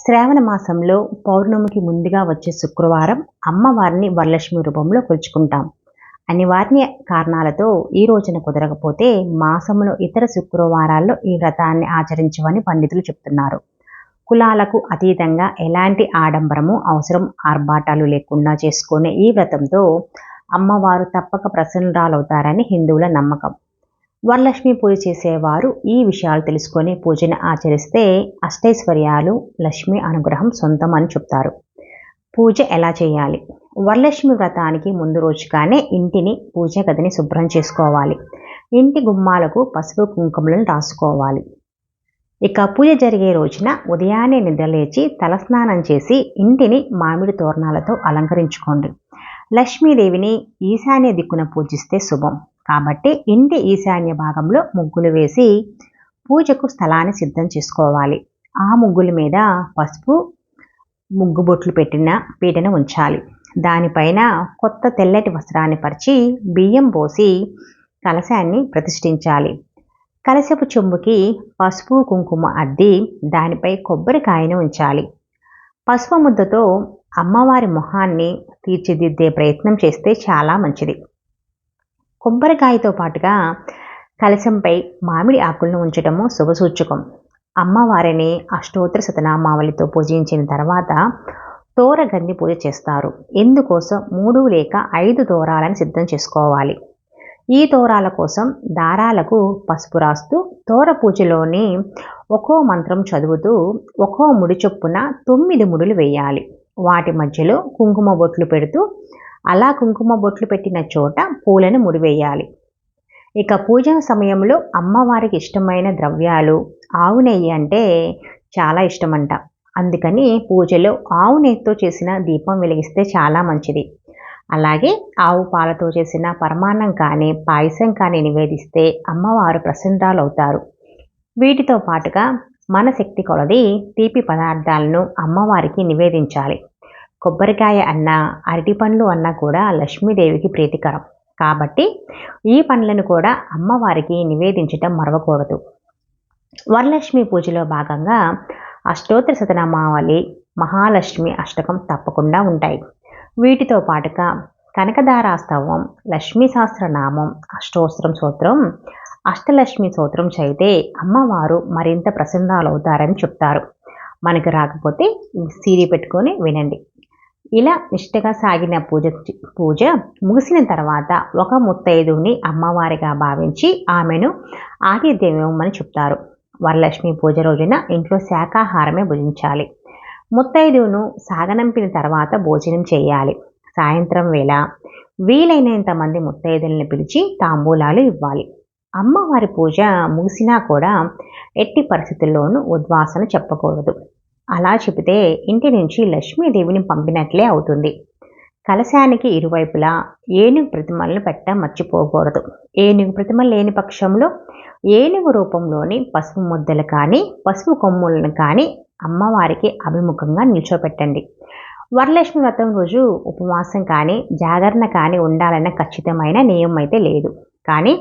శ్రావణ మాసంలో పౌర్ణమికి ముందుగా వచ్చే శుక్రవారం అమ్మవారిని వరలక్ష్మి రూపంలో కొలుచుకుంటాం. అనివార్య కారణాలతో ఈ రోజున కుదరకపోతే మాసంలో ఇతర శుక్రవారాల్లో ఈ వ్రతాన్ని ఆచరించమని పండితులు చెప్తున్నారు. కులాలకు అతీతంగా ఎలాంటి ఆడంబరము అవసరం ఆర్భాటాలు లేకుండా చేసుకునే ఈ వ్రతంతో అమ్మవారు తప్పక ప్రసన్నురాలవుతారని హిందువుల నమ్మకం. వరలక్ష్మి పూజ చేసేవారు. ఈ విషయాలు తెలుసుకొని పూజను ఆచరిస్తే అష్టైశ్వర్యాలు లక్ష్మి అనుగ్రహం సొంతం అని చెప్తారు. పూజ ఎలా చేయాలి? వరలక్ష్మి వ్రతానికి ముందు రోజుగానే ఇంటిని పూజ గదిని శుభ్రం చేసుకోవాలి. ఇంటి గుమ్మాలకు పసుపు కుంకుమలను రాసుకోవాలి. ఇక పూజ జరిగే రోజున ఉదయాన్నే నిద్రలేచి తలస్నానం చేసి ఇంటిని మామిడి తోరణాలతో అలంకరించుకోండి. లక్ష్మీదేవిని ఈశాన్య దిక్కున పూజిస్తే శుభం. కాబట్టి ఇంటి ఈశాన్య భాగంలో ముగ్గులు వేసి పూజకు స్థలాన్ని సిద్ధం చేసుకోవాలి. ఆ ముగ్గుల మీద పసుపు ముగ్గు బొట్లు పెట్టిన పీటను ఉంచాలి. దానిపైన కొత్త తెల్లటి వస్త్రాన్ని పరిచి బియ్యం పోసి కలశాన్ని ప్రతిష్ఠించాలి. కలశపు చెంబుకి పసుపు కుంకుమ అద్ది దానిపై కొబ్బరికాయను ఉంచాలి. పసుపు ముద్దతో అమ్మవారి మొహాన్ని తీర్చిదిద్దే ప్రయత్నం చేస్తే చాలా మంచిది. కొబ్బరికాయతో పాటుగా కలశంపై మామిడి ఆకులను ఉంచడము శుభసూచకం. అమ్మవారిని అష్టోత్తర శతనామావళితో పూజించిన తర్వాత తోరగన్ని పూజ చేస్తారు. ఇందుకోసం మూడు లేక ఐదు తోరాలను సిద్ధం చేసుకోవాలి. ఈ తోరాల కోసం దారాలకు పసుపు రాస్తూ తోర పూజలోని ఒక్కో మంత్రం చదువుతూ ఒక్కో ముడి చొప్పున తొమ్మిది ముడులు వేయాలి. వాటి మధ్యలో కుంకుమ బొట్లు పెడుతూ అలా కుంకుమ బొట్లు పెట్టిన చోట పూలను ముడివేయాలి. ఇక పూజ సమయంలో అమ్మవారికి ఇష్టమైన ద్రవ్యాలు ఆవు నెయ్యి అంటే చాలా ఇష్టమంట. అందుకని పూజలో ఆవు నెయ్యితో చేసిన దీపం వెలిగిస్తే చాలా మంచిది. అలాగే ఆవు పాలతో చేసిన పరమాన్నం కానీ పాయసం కానీ నివేదిస్తే అమ్మవారు ప్రసన్నురాలు అవుతారు వీటితో పాటుగా మన శక్తి కొలది తీపి పదార్థాలను అమ్మవారికి నివేదించాలి. కొబ్బరికాయ అన్న అరటి పండ్లు అన్నా కూడా లక్ష్మీదేవికి ప్రీతికరం. కాబట్టి ఈ పండ్లను కూడా అమ్మవారికి నివేదించటం మరవకూడదు. వరలక్ష్మి పూజలో భాగంగా అష్టోత్తర శతనామావళి మహాలక్ష్మి అష్టకం తప్పకుండా ఉంటాయి. వీటితో పాటుగా కనకదారాస్తవం లక్ష్మీ సహస్రనామం అష్టోత్తరం సూత్రం అష్టలక్ష్మి సూత్రం చదివితే అమ్మవారు మరింత ప్రసన్నాలవుతారని చెప్తారు. మనకు రాకపోతే సీడీ పెట్టుకొని వినండి. ఇలా నిష్ఠగా సాగిన పూజ పూజ ముగిసిన తర్వాత ఒక ముత్తైదువుని అమ్మవారిగా భావించి ఆమెను ఆతిథ్యం చెప్తారు. వరలక్ష్మి పూజ రోజున ఇంట్లో శాకాహారమే భుజించాలి. ముత్తైదువును సాగనంపిన తర్వాత భోజనం చేయాలి. సాయంత్రం వేళ వీలైనంత మంది ముత్తైదుల్ని పిలిచి తాంబూలాలు ఇవ్వాలి. అమ్మవారి పూజ ముగిసినా కూడా ఎట్టి పరిస్థితుల్లోనూ ఉద్వాసన చెప్పకూడదు. అలా చెబితే ఇంటి నుంచి లక్ష్మీదేవిని పంపినట్లే అవుతుంది. కలశానికి ఇరువైపులా ఏనుగు ప్రతిమలను పెట్ట మర్చిపోకూడదు. ఏనుగు ప్రతిమ లేని పక్షంలో ఏనుగు రూపంలోని పసుపు ముద్దలు కానీ పసుపు కొమ్ములను కానీ అమ్మవారికి అభిముఖంగా నిల్చోపెట్టండి. వరలక్ష్మి వ్రతం రోజు ఉపవాసం కానీ జాగరణ కానీ ఉండాలన్న ఖచ్చితమైన నియమం అయితే లేదు. కానీ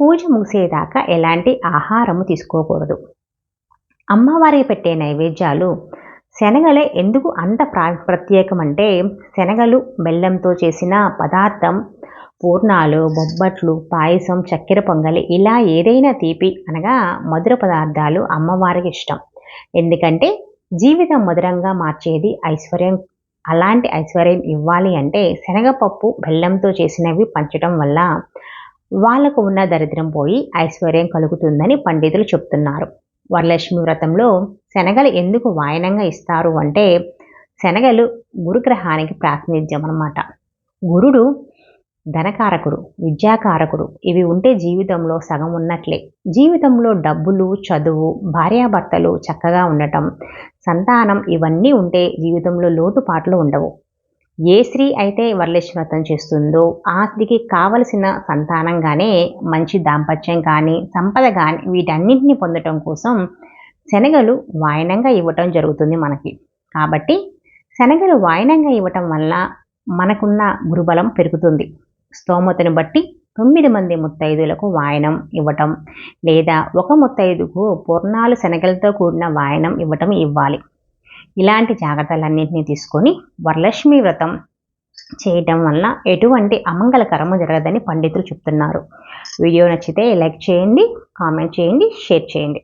పూజ ముగిసేదాకా ఎలాంటి ఆహారము తీసుకోకూడదు. అమ్మవారికి పెట్టే నైవేద్యాలు. శనగలే ఎందుకు అంత ప్రా ప్రత్యేకమంటే శనగలు బెల్లంతో చేసిన పదార్థం పూర్ణాలు బొబ్బట్లు పాయసం చక్కెర పొంగలి ఇలా ఏదైనా తీపి అనగా మధుర పదార్థాలు అమ్మవారికి ఇష్టం. ఎందుకంటే జీవితం మధురంగా మార్చేది ఐశ్వర్యం. అలాంటి ఐశ్వర్యం ఇవ్వాలి అంటే శనగపప్పు బెల్లంతో చేసినవి పంచడం వల్ల వాళ్ళకు ఉన్న దరిద్రం పోయి ఐశ్వర్యం కలుగుతుందని పండితులు చెప్తున్నారు. వరలక్ష్మి వ్రతంలో శనగలు ఎందుకు వాయనంగా ఇస్తారు అంటే శనగలు గురుగ్రహానికి ప్రాతినిధ్యం అన్నమాట. గురుడు ధనకారకుడు విద్యాకారకుడు ఇవి ఉంటే జీవితంలో సగం ఉన్నట్లే. జీవితంలో డబ్బులు చదువు భార్యాభర్తలు చక్కగా ఉండటం సంతానం ఇవన్నీ ఉంటే జీవితంలో లోటుపాట్లు ఉండవు. ఏ స్త్రీ అయితే వరలక్ష్మి వ్రతం చేస్తుందో ఆ స్త్రీకి కావలసిన సంతానంగానే మంచి దాంపత్యం కానీ సంపద కానీ వీటన్నింటినీ పొందటం కోసం శనగలు వాయనంగా ఇవ్వటం జరుగుతుంది మనకి. కాబట్టి శనగలు వాయనంగా ఇవ్వటం వల్ల మనకున్న గురుబలం పెరుగుతుంది. స్తోమతను బట్టి తొమ్మిది మంది ముత్తైదులకు వాయనం ఇవ్వటం లేదా ఒక ముత్తైదుకు పూర్ణాలు శనగలతో కూడిన వాయనం ఇవ్వటం ఇవ్వాలి. ఇలాంటి జాగ్రత్తలన్నింటినీ తీసుకొని వరలక్ష్మి వ్రతం చేయటం వలన ఎటువంటి అమంగళకరము జరగదని పండితులు చెప్తున్నారు. వీడియో నచ్చితే లైక్ చేయండి కామెంట్ చేయండి షేర్ చేయండి.